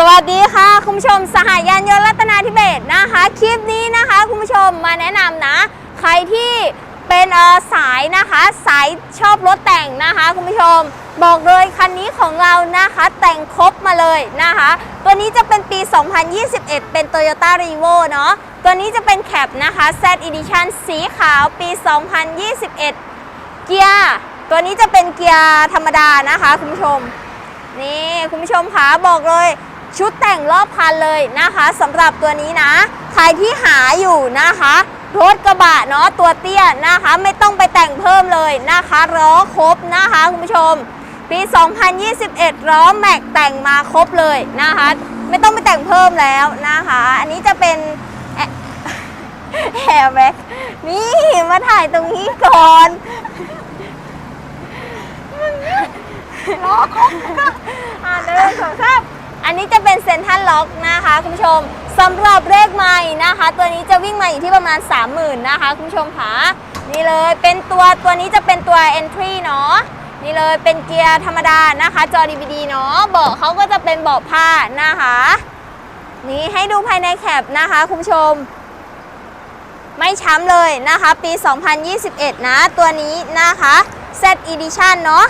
สวัสดีค่ะคุณผู้ชมสหายานยนต์รัตนาธิเบศนะคะ คลิปนี้นะคะคุณผู้ชมมาแนะนำนะ ใครที่เป็นเออสายนะคะสายชอบรถแต่งนะคะคุณผู้ชม บอกเลยคันนี้ของเรานะคะแต่งครบมาเลยนะคะ ตัวนี้จะเป็นปี 2021 เป็น Toyota r e v o เนาะตัวนี้จะเป็นแคปนะคะ Z Edition สีขาวปี 2021 เกียร์ตัวนี้จะเป็นเกียร์ธรรมดานะคะคุณผู้ชมนี่คุณผู้ชมคะบอกเลย ชุดแต่งรอบคันเลยนะคะสำหรับตัวนี้นะ ใครที่หาอยู่นะคะรถกระบะเนาะตัวเตี้ยนะคะ ไม่ต้องไปแต่งเพิ่มเลยนะคะล้อครบนะคะคุณผู้ชม ปี 2021ล้อแม็กแต่งมาครบเลยนะคะ ไม่ต้องไปแต่งเพิ่มแล้วนะคะ อันนี้จะเป็นแอแฮร์แบ็กนี่มาถ่ายตรงนี้ก่อนล้อครบอ่าเดินสองสาม อันนี้จะเป็นเซนทรัลล็อกนะคะคุณผู้ชมสำหรับเลขใหม่นะคะ ตัวนี้จะวิ่งมาอยู่ที่ประมาณ 30,000นะคะคุณผู้ชมค่ะนี่เลยเป็นตัวตัวนี้จะเป็นตัว Entry เนาะนี่เลยเป็นเกียร์ธรรมดานะคะ จอ DVD เนาะเบาะเขาก็จะเป็นเบาะผ้านะคะ นี่ให้ดูภายในแคปนะคะคุณผู้ชม ไม่ช้ำเลยนะคะ ปี 2021 นะ ตัวนี้นะคะ Z Edition เนาะ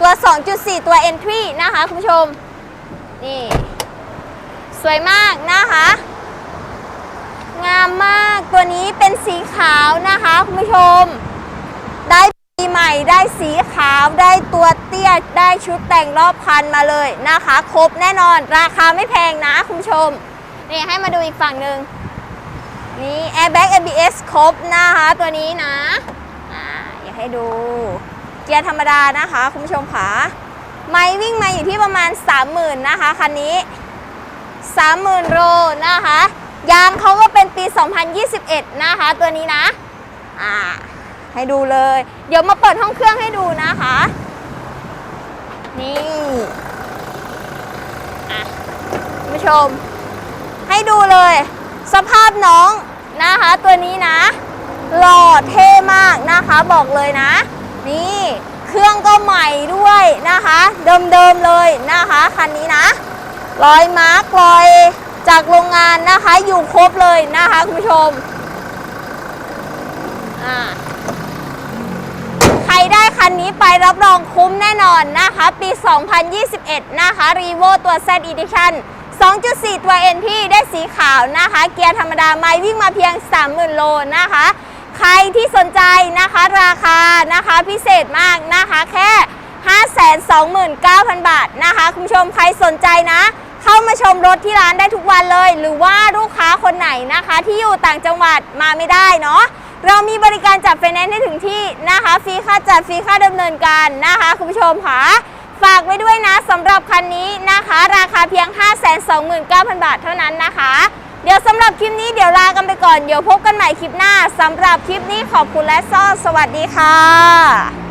ตัว 2.4 ตัว Entry นะคะคุณผู้ชม นี่ สวยมากนะคะ งามมากตัวนี้เป็นสีขาวนะคะคุณผู้ชม ได้ปีใหม่ได้สีขาวได้ตัวเตี้ยได้ชุดแต่งรอบคันมาเลยนะคะ ครบแน่นอนราคาไม่แพงนะคุณผู้ชมนี่ให้มาดูอีกฝั่งหนึ่งนี่ airbag ABS ครบนะคะ ตัวนี้นะ อ่าอยากให้ดู เกียร์ธรรมดานะคะ คุณผู้ชมค่ะ ไม่วิ่งมาอยู่ที่ประมาณ 30,000นะคะคันนี้ 30,000 โลนะคะ ยางเขาก็เป็นปี 2021 นะคะ ตัวนี้นะ อ่า ให้ดูเลย เดี๋ยวมาเปิดห้องเครื่องให้ดูนะคะ นี่อะผู้ชม ให้ดูเลย สภาพน้องนะคะ ตัวนี้นะ หล่อเท่มากนะคะ บอกเลยนะ นี่ เครื่องก็ใหม่ด้วยนะคะ เดิมๆเลยนะคะคันนี้นะรอยมาร์กรอยจากโรงงานนะคะอยู่ครบเลยนะคะคุณผู้ชมใครได้คันนี้ไปรับรองคุ้มแน่นอนนะคะ ปี 2021 นะคะ r e v o ตัว Z Edition 2.4 ตัว NP ได้สีขาวนะคะ เกียร์ธรรมดาไม่วิ่งมาเพียง 30,000 โลนะคะ ใครที่สนใจนะคะ ราคานะคะพิเศษมากนะคะแค่ 29,000 บาทนะคะคุณผู้ชมใครสนใจนะ เข้ามาชมรถที่ร้านได้ทุกวันเลย หรือว่าลูกค้าคนไหนนะคะ ที่อยู่ต่างจังหวัดมาไม่ได้เนาะเรามีบริการจัดไฟแนนซ์ให้ถึงที่นะคะฟรีค่าจัดฟรีค่าดำเนินการนะคะคุณผู้ชมค่ะฝากไว้ด้วยนะสำหรับคันนี้นะคะ ราคาเพียง 529,000 บาทเท่านั้นนะคะ เดี๋ยวสำหรับคลิปนี้เดี๋ยวลากันไปก่อน เดี๋ยวพบกันใหม่คลิปหน้าสำหรับคลิปนี้ขอบคุณและซ่อสวัสดีค่ะ